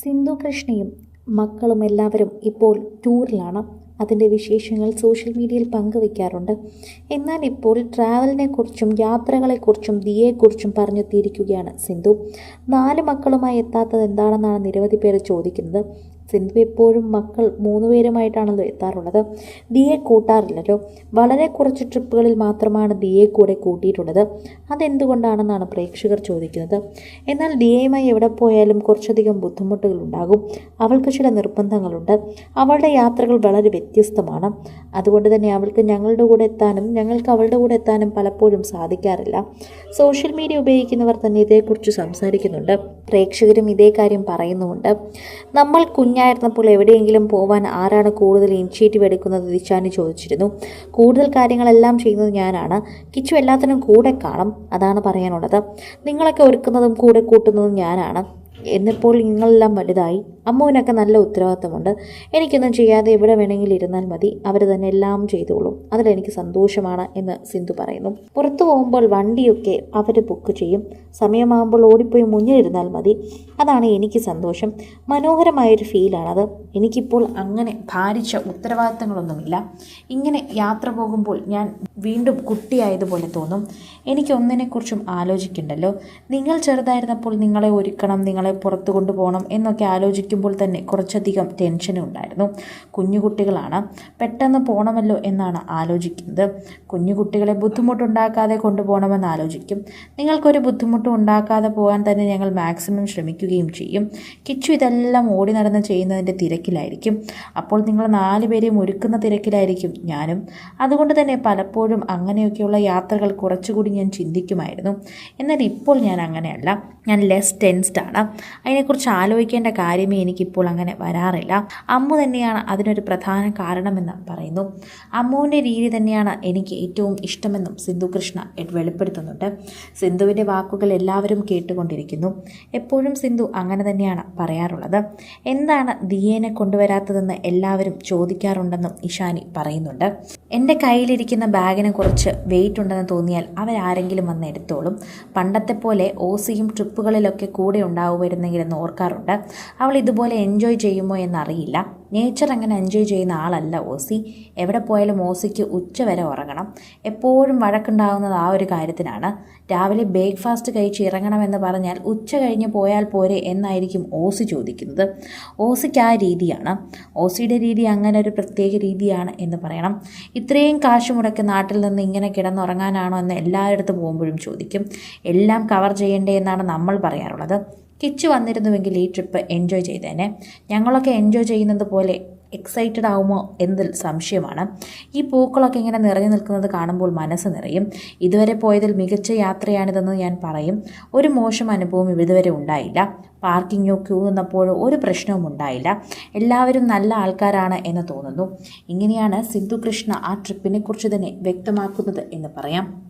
സിന്ധു കൃഷ്ണയും മക്കളും എല്ലാവരും ഇപ്പോൾ ടൂറിലാണ്. അതിന്റെ വിശേഷങ്ങൾ സോഷ്യൽ മീഡിയയിൽ പങ്കുവയ്ക്കാറുണ്ട് എന്നാൽ ഇപ്പോൾ ട്രാവലിനെക്കുറിച്ചും യാത്രകളെക്കുറിച്ചും ദിയെക്കുറിച്ചും പറഞ്ഞെത്തിയിരിക്കുകയാണ് സിന്ധു. നാല് മക്കളുമായി എത്താത്തത് എന്താണെന്നാണ് നിരവധി പേര് ചോദിക്കുന്നത്. സിന്ധു എപ്പോഴും മക്കൾ മൂന്നുപേരുമായിട്ടാണല്ലോ എത്താറുള്ളത്. ദിയെ കൂട്ടാറില്ലല്ലോ. വളരെ കുറച്ച് ട്രിപ്പുകളിൽ മാത്രമാണ് ദിയെ കൂടെ കൂട്ടിയിട്ടുള്ളത്. അതെന്തുകൊണ്ടാണെന്നാണ് പ്രേക്ഷകർ ചോദിക്കുന്നത്. എന്നാൽ ദിയയുമായി എവിടെ പോയാലും കുറച്ചധികം ബുദ്ധിമുട്ടുകൾ ഉണ്ടാകും. അവൾക്ക് ചില നിർബന്ധങ്ങളുണ്ട്. അവളുടെ യാത്രകൾ വളരെ വ്യത്യസ്തമാണ്. അതുകൊണ്ട് തന്നെ അവൾക്ക് ഞങ്ങളുടെ കൂടെ എത്താനും ഞങ്ങൾക്ക് അവളുടെ കൂടെ എത്താനും പലപ്പോഴും സാധിക്കാറില്ല. സോഷ്യൽ മീഡിയ ഉപയോഗിക്കുന്നവർ തന്നെ ഇതേക്കുറിച്ച് സംസാരിക്കുന്നുണ്ട്. പ്രേക്ഷകരും ഇതേ കാര്യം പറയുന്നുമുണ്ട്. നമ്മൾ കുഞ്ഞായിരുന്നപ്പോൾ എവിടെയെങ്കിലും പോവാൻ ആരാണ് കൂടുതൽ ഇനിഷ്യേറ്റീവ് എടുക്കുന്നത് ദിശാന് ചോദിച്ചിരുന്നു. കൂടുതൽ കാര്യങ്ങളെല്ലാം ചെയ്യുന്നത് ഞാനാണ്. കിച്ചു എല്ലാത്തിനും കൂടെ കാണും അതാണ് പറയാനുള്ളത്. നിങ്ങളൊക്കെ ഒരുക്കുന്നതും കൂടെ കൂട്ടുന്നതും ഞാനാണ്. എന്നിപ്പോൾ നിങ്ങളെല്ലാം വലുതായി. അമ്മുവിനൊക്കെ നല്ല ഉത്തരവാദിത്തമുണ്ട്. എനിക്കൊന്നും ചെയ്യാതെ എവിടെ വേണമെങ്കിലും ഇരുന്നാൽ മതി. അവർ തന്നെ എല്ലാം ചെയ്തോളും. അതിലെനിക്ക് സന്തോഷമാണ് എന്ന് സിന്ധു പറയുന്നു. പുറത്തു പോകുമ്പോൾ വണ്ടിയൊക്കെ അവർ ബുക്ക് ചെയ്യും. സമയമാകുമ്പോൾ ഓടിപ്പോയി മുന്നിലിരുന്നാൽ മതി. അതാണ് എനിക്ക് സന്തോഷം. മനോഹരമായൊരു ഫീലാണത് എനിക്കിപ്പോൾ അങ്ങനെ ഭാരിച്ച ഉത്തരവാദിത്തങ്ങളൊന്നുമില്ല. ഇങ്ങനെ യാത്ര പോകുമ്പോൾ ഞാൻ വീണ്ടും കുട്ടിയായതുപോലെ തോന്നും. എനിക്കൊന്നിനെക്കുറിച്ചും ആലോചിക്കണ്ടല്ലോ. നിങ്ങൾ ചെറുതായിരുന്നപ്പോൾ നിങ്ങളെ ഒരുക്കണം നിങ്ങളെ പുറത്തു കൊണ്ടുപോകണം എന്നൊക്കെ ആലോചിക്കുമ്പോൾ തന്നെ കുറച്ചധികം ടെൻഷനും ഉണ്ടായിരുന്നു കുഞ്ഞുകുട്ടികളാണ് പെട്ടെന്ന് പോകണമല്ലോ എന്നാണ് ആലോചിക്കുന്നത്. കുഞ്ഞുകുട്ടികളെ ബുദ്ധിമുട്ടുണ്ടാക്കാതെ കൊണ്ടുപോകണമെന്ന് ആലോചിക്കും. നിങ്ങൾക്കൊരു ബുദ്ധിമുട്ടും ഉണ്ടാക്കാതെ പോകാൻ തന്നെ ഞങ്ങൾ മാക്സിമം ശ്രമിക്കുകയും ചെയ്യും. കിച്ചു ഇതെല്ലാം ഓടി നടന്ന് ചെയ്യുന്നതിന്റെ തിരക്കിലായിരിക്കും. അപ്പോൾ നിങ്ങൾ നാല് പേരെയും ഒരുക്കുന്ന തിരക്കിലായിരിക്കും ഞാനും. അതുകൊണ്ട് തന്നെ പലപ്പോഴും അങ്ങനെയൊക്കെയുള്ള യാത്രകൾ കുറച്ചുകൂടി ഞാൻ ചിന്തിക്കുമായിരുന്നു. എന്നാൽ ഇപ്പോൾ ഞാൻ അങ്ങനെയല്ല. ഞാൻ ലെസ് ടെൻസ്ഡാണ് അതിനെക്കുറിച്ച് ആലോചിക്കേണ്ട കാര്യമേ എനിക്കിപ്പോൾ അങ്ങനെ വരാറില്ല. അമ്മു തന്നെയാണ് അതിനൊരു പ്രധാന കാരണമെന്ന് പറയുന്നു. അമ്മുവിന്റെ രീതി തന്നെയാണ് എനിക്ക് ഏറ്റവും ഇഷ്ടമെന്നും സിന്ധു കൃഷ്ണ വെളിപ്പെടുത്തുന്നുണ്ട്. സിന്ധുവിന്റെ വാക്കുകൾ എല്ലാവരും കേട്ടുകൊണ്ടിരിക്കുന്നു. എപ്പോഴും സിന്ധു അങ്ങനെ തന്നെയാണ് പറയാറുള്ളത്. എന്താണ് ദിയേനെ കൊണ്ടുവരാത്തതെന്ന് എല്ലാവരും ചോദിക്കാറുണ്ടെന്നും ഇഷാനി പറയുന്നുണ്ട്. എന്റെ കയ്യിലിരിക്കുന്ന ബാഗിനെ കുറിച്ച് വെയിറ്റ് ഉണ്ടെന്ന് തോന്നിയാൽ അവരാരെങ്കിലും വന്ന് എടുത്തോളും. പണ്ടത്തെ പോലെ ഓസിയും ട്രിപ്പുകളിലൊക്കെ കൂടെ ഉണ്ടാവുമായിരുന്നെങ്കിലെന്ന് ഓർക്കാറുണ്ട്. അവൾ ഇതുപോലെ എൻജോയ് ചെയ്യുമോ എന്നറിയില്ല. നേച്ചർ അങ്ങനെ എൻജോയ് ചെയ്യുന്ന ആളല്ല ഓസി. എവിടെ പോയാലും ഓസിക്ക് ഉച്ച വരെ ഉറങ്ങണം. എപ്പോഴും വഴക്കുണ്ടാകുന്നത് ആ ഒരു കാര്യത്തിനാണ്. രാവിലെ ബ്രേക്ക്ഫാസ്റ്റ് കഴിച്ച് ഇറങ്ങണമെന്ന് പറഞ്ഞാൽ ഉച്ച കഴിഞ്ഞ് പോയാൽ പോരെ എന്നായിരിക്കും ഓസി ചോദിക്കുന്നത്. ഓസിക്ക് ആ രീതിയാണ്. ഓസിയുടെ രീതി അങ്ങനെ ഒരു പ്രത്യേക രീതിയാണ് എന്ന് പറയണം. ഇത്രയും കാശ് മുടക്കി നാട്ടിൽ നിന്ന് ഇങ്ങനെ കിടന്നുറങ്ങാനാണോ എന്ന് എല്ലായിടത്തും പോകുമ്പോഴും ചോദിക്കും. എല്ലാം കവർ ചെയ്യേണ്ടേ എന്നാണ് നമ്മൾ പറയാറുള്ളത്. കിച്ചു വന്നിരുന്നുവെങ്കിൽ ഈ ട്രിപ്പ് എൻജോയ് ചെയ്തേനെ. ഞങ്ങളൊക്കെ എൻജോയ് ചെയ്യുന്നത് പോലെ എക്സൈറ്റഡ് ആവുമോ എന്നതിൽ സംശയമാണ്. ഈ പൂക്കളൊക്കെ ഇങ്ങനെ നിറഞ്ഞു നിൽക്കുന്നത് കാണുമ്പോൾ മനസ്സ് നിറയും. ഇതുവരെ പോയതിൽ മികച്ച യാത്രയാണിതെന്ന് ഞാൻ പറയും. ഒരു മോശം അനുഭവം ഇതുവരെ ഉണ്ടായില്ല. പാർക്കിങ്ങോ ക്യൂ നിന്നപ്പോഴോ ഒരു പ്രശ്നവും ഉണ്ടായില്ല. എല്ലാവരും നല്ല ആൾക്കാരാണ് എന്ന് തോന്നുന്നു. ഇങ്ങനെയാണ് സിന്ധു കൃഷ്ണ ആ ട്രിപ്പിനെക്കുറിച്ച് തന്നെ വ്യക്തമാക്കുന്നത് എന്ന് പറയാം.